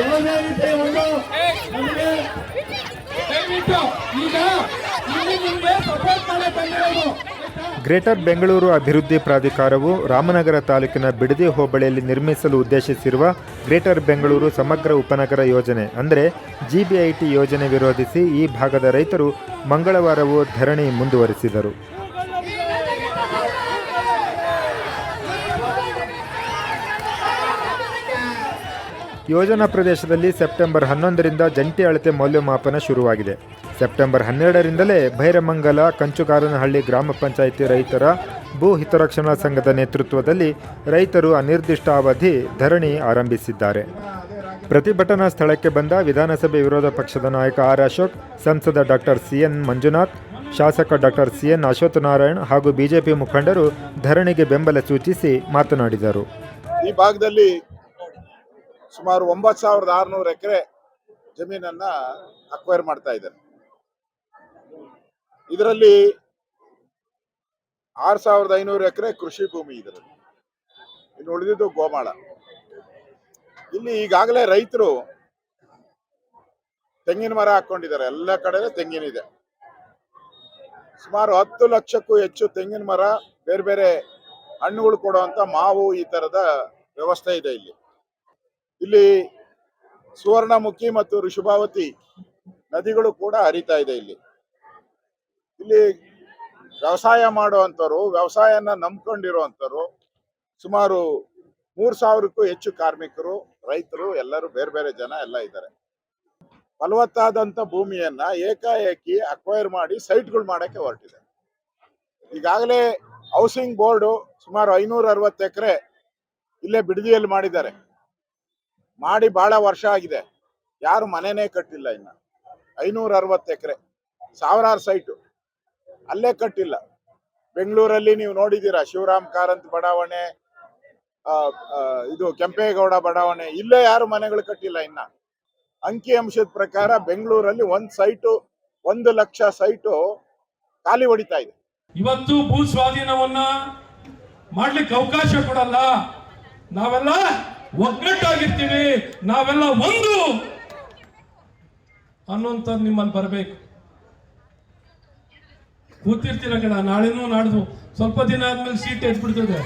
ಯಾವುದೇ ರೀತಿಯ ಒಂದು. ನಮಗೆ ದಯವಿಟ್ಟು ಈಗ ಇಲ್ಲಿ ನಿಮ್ಗೆ ಸಪೋರ್ಟ್ ಮಾಡೇ ಬಂದಿರೋದು. ಗ್ರೇಟರ್ ಬೆಂಗಳೂರು ಅಭಿವೃದ್ಧಿ ಪ್ರಾಧಿಕಾರವು ರಾಮನಗರ ತಾಲೂಕಿನ ಬಿಡದಿ ಹೋಬಳಿಯಲ್ಲಿ ನಿರ್ಮಿಸಲು ಉದ್ದೇಶಿಸಿರುವ ಗ್ರೇಟರ್ ಬೆಂಗಳೂರು ಸಮಗ್ರ ಉಪನಗರ ಯೋಜನೆ ಅಂದರೆ ಜಿಬಿಐಟಿ ಯೋಜನೆ ವಿರೋಧಿಸಿ ಈ ಭಾಗದ ರೈತರು ಮಂಗಳವಾರವೂ ಧರಣಿ ಮುಂದುವರಿಸಿದರು. ಯೋಜನಾ ಪ್ರದೇಶದಲ್ಲಿ ಸೆಪ್ಟೆಂಬರ್ ಹನ್ನೊಂದರಿಂದ ಜಂಟಿ ಅಳತೆ ಮೌಲ್ಯಮಾಪನ ಶುರುವಾಗಿದೆ. ಸೆಪ್ಟೆಂಬರ್ ಹನ್ನೆರಡರಿಂದಲೇ ಭೈರಮಂಗಲ ಕಂಚುಕಾರನಹಳ್ಳಿ ಗ್ರಾಮ ಪಂಚಾಯಿತಿ ರೈತರ ಭೂ ಹಿತರಕ್ಷಣಾ ಸಂಘದ ನೇತೃತ್ವದಲ್ಲಿ ರೈತರು ಅನಿರ್ದಿಷ್ಟ ಅವಧಿ ಧರಣಿ ಆರಂಭಿಸಿದ್ದಾರೆ. ಪ್ರತಿಭಟನಾ ಸ್ಥಳಕ್ಕೆ ಬಂದ ವಿಧಾನಸಭೆ ವಿರೋಧ ಪಕ್ಷದ ನಾಯಕ ಆರ್ ಅಶೋಕ್, ಸಂಸದ ಡಾಕ್ಟರ್ ಸಿ ಎನ್ ಮಂಜುನಾಥ್, ಶಾಸಕ ಡಾಕ್ಟರ್ ಸಿ ಎನ್ ಅಶ್ವತ್ಥನಾರಾಯಣ್ ಹಾಗೂ ಬಿಜೆಪಿ ಮುಖಂಡರು ಧರಣಿಗೆ ಬೆಂಬಲ ಸೂಚಿಸಿ ಮಾತನಾಡಿದರು. ಈ ಭಾಗದಲ್ಲಿ ಸುಮಾರು ಒಂಬತ್ತು ಸಾವಿರದ ಆರುನೂರು ಎಕರೆ ಜಮೀನನ್ನ ಅಕ್ವೈರ್ ಮಾಡ್ತಾ ಇದ್ದಾರೆ ಇದರಲ್ಲಿ ಆರು ಸಾವಿರದ ಐನೂರು ಎಕರೆ ಕೃಷಿ ಭೂಮಿ ಇದರಲ್ಲಿ ಇನ್ನು ಉಳಿದಿದ್ದು ಗೋಮಾಳ. ಇಲ್ಲಿ ಈಗಾಗಲೇ ರೈತರು ತೆಂಗಿನ ಮರ ಹಾಕೊಂಡಿದ್ದಾರೆ ಎಲ್ಲ ಕಡೆ ತೆಂಗಿನಿದೆ ಸುಮಾರು ಹತ್ತು ಲಕ್ಷಕ್ಕೂ ಹೆಚ್ಚು ತೆಂಗಿನ ಮರ ಬೇರೆ ಬೇರೆ ಹಣ್ಣುಗಳು ಕೊಡುವಂತ ಮಾವು ಈ ತರದ ವ್ಯವಸ್ಥೆ ಇದೆ ಇಲ್ಲಿ. ಇಲ್ಲಿ ಸುವರ್ಣಮುಖಿ ಮತ್ತು ಋಷಭಾವತಿ ನದಿಗಳು ಕೂಡ ಹರಿತಾ ಇದೆ ಇಲ್ಲಿ. ಇಲ್ಲಿ ವ್ಯವಸಾಯ ಮಾಡುವಂಥವ್ರು, ವ್ಯವಸಾಯನ ನಂಬ್ಕೊಂಡಿರುವಂಥವ್ರು ಸುಮಾರು ಮೂರ್ ಸಾವಿರಕ್ಕೂ ಹೆಚ್ಚು ಕಾರ್ಮಿಕರು, ರೈತರು, ಎಲ್ಲರೂ ಬೇರೆ ಬೇರೆ ಜನ ಎಲ್ಲ ಇದ್ದಾರೆ. ಫಲವತ್ತಾದಂಥ ಭೂಮಿಯನ್ನ ಏಕಾಏಕಿ ಅಕ್ವೈರ್ ಮಾಡಿ ಸೈಟ್ಗಳು ಮಾಡಕ್ಕೆ ಹೊರಟಿದೆ. ಈಗಾಗಲೇ ಹೌಸಿಂಗ್ ಬೋರ್ಡು ಸುಮಾರು ಐನೂರ ಅರವತ್ತು ಎಕರೆ ಇಲ್ಲೇ ಬಿಡದಿಯಲ್ಲಿ ಮಾಡಿದ್ದಾರೆ. ಮಾಡಿ ಬಹಳ ವರ್ಷ ಆಗಿದೆ. ಯಾರು ಮನೆನೇ ಕಟ್ಟಿಲ್ಲ ಇನ್ನ. ಐನೂರ ಅರವತ್ತು ಎಕರೆ, ಸಾವಿರಾರು ಸೈಟು ಅಲ್ಲೇ ಕಟ್ಟಿಲ್ಲ. ಬೆಂಗಳೂರಲ್ಲಿ ನೀವು ನೋಡಿದ್ದೀರಾ, ಶಿವರಾಮ್ ಕಾರಂತ್ ಬಡಾವಣೆ ಇದು ಕೆಂಪೇಗೌಡ ಬಡಾವಣೆ, ಇಲ್ಲೇ ಯಾರು ಮನೆಗಳು ಕಟ್ಟಿಲ್ಲ ಇನ್ನ. ಅಂಕಿ ಅಂಶದ ಪ್ರಕಾರ ಬೆಂಗಳೂರಲ್ಲಿ ಒಂದ್ ಸೈಟು ಒಂದು ಲಕ್ಷ ಸೈಟು ಖಾಲಿ ಹೊಡಿತಾ ಇದೆ. ಇವತ್ತು ಭೂ ಸ್ವಾಧೀನವನ್ನ ಮಾಡ್ಲಿಕ್ಕೆ ಅವಕಾಶ ಕೊಡಲ್ಲ. ನಾವೆಲ್ಲ ಒಗ್ಗಟ್ಟಾಗಿರ್ತೀವಿ. ನಾವೆಲ್ಲ ಒಂದು ಅನ್ನುವಂಥದ್ದು ನಿಮ್ಮಲ್ಲಿ ಬರಬೇಕು. ಕೂತಿರ್ತೀರ ಕಣ, ನಾಳೆನೂ ನಾಡ್ದು. ಸ್ವಲ್ಪ ದಿನ ಆದ್ಮೇಲೆ ಸೀಟ್ ಎದ್ಬಿಡ್ತದೆ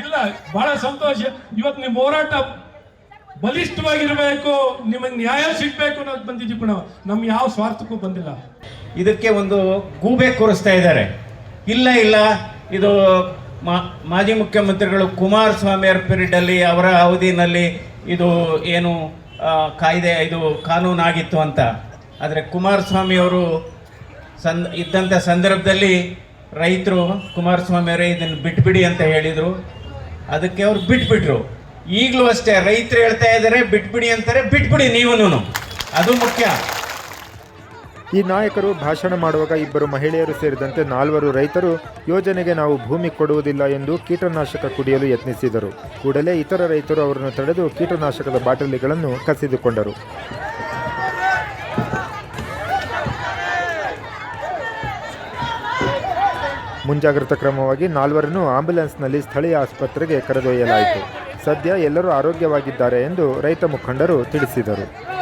ಇಲ್ಲ, ಬಹಳ ಸಂತೋಷ. ಇವತ್ತು ನಿಮ್ಮ ಹೋರಾಟ ಬಲಿಷ್ಠವಾಗಿರಬೇಕು, ನಿಮಗೆ ನ್ಯಾಯ ಸಿಗ್ಬೇಕು ಅನ್ನೋದು ಬಂದಿದ್ದೀವಿ ಕಣ. ನಮ್ ಯಾವ ಸ್ವಾರ್ಥಕ್ಕೂ ಬಂದಿಲ್ಲ. ಇದಕ್ಕೆ ಒಂದು ಗೂಬೆ ಕೂರಿಸ್ತಾ ಇದ್ದಾರೆ. ಇಲ್ಲ ಇಲ್ಲ, ಇದು ಮಾಜಿ ಮುಖ್ಯಮಂತ್ರಿಗಳು ಕುಮಾರಸ್ವಾಮಿಯವರ ಪೀರಿಯಡಲ್ಲಿ ಅವರ ಅವಧಿನಲ್ಲಿ ಇದು ಏನು ಕಾಯ್ದೆ, ಇದು ಕಾನೂನಾಗಿತ್ತು ಅಂತ. ಆದರೆ ಕುಮಾರಸ್ವಾಮಿ ಅವರು ಸಂದ್ ಇದ್ದಂಥ ಸಂದರ್ಭದಲ್ಲಿ ರೈತರು ಕುಮಾರಸ್ವಾಮಿ ಅವರೇ ಇದನ್ನು ಬಿಟ್ಬಿಡಿ ಅಂತ ಹೇಳಿದರು. ಅದಕ್ಕೆ ಅವ್ರು ಬಿಟ್ಬಿಟ್ರು. ಈಗಲೂ ಅಷ್ಟೇ ರೈತರು ಹೇಳ್ತಾ ಇದ್ದಾರೆ ಬಿಟ್ಬಿಡಿ ಅಂತಾರೆ, ಬಿಟ್ಬಿಡಿ ನೀವೂ ಅದು ಮುಖ್ಯ. ಈ ನಾಯಕರು ಭಾಷಣ ಮಾಡುವಾಗ ಇಬ್ಬರು ಮಹಿಳೆಯರು ಸೇರಿದಂತೆ ನಾಲ್ವರು ರೈತರು, ಯೋಜನೆಗೆ ನಾವು ಭೂಮಿ ಕೊಡುವುದಿಲ್ಲ ಎಂದು ಕೀಟನಾಶಕ ಕುಡಿಯಲು ಯತ್ನಿಸಿದರು. ಕೂಡಲೇ ಇತರ ರೈತರು ಅವರನ್ನು ತಡೆದು ಕೀಟನಾಶಕದ ಬಾಟಲಿಗಳನ್ನು ಕಸಿದುಕೊಂಡರು. ಮುಂಜಾಗ್ರತಾ ಕ್ರಮವಾಗಿ ನಾಲ್ವರನ್ನು ಆಂಬ್ಯುಲೆನ್ಸ್ನಲ್ಲಿ ಸ್ಥಳೀಯ ಆಸ್ಪತ್ರೆಗೆ ಕರೆದೊಯ್ಯಲಾಯಿತು. ಸದ್ಯ ಎಲ್ಲರೂ ಆರೋಗ್ಯವಾಗಿದ್ದಾರೆ ಎಂದು ರೈತ ಮುಖಂಡರು ತಿಳಿಸಿದರು.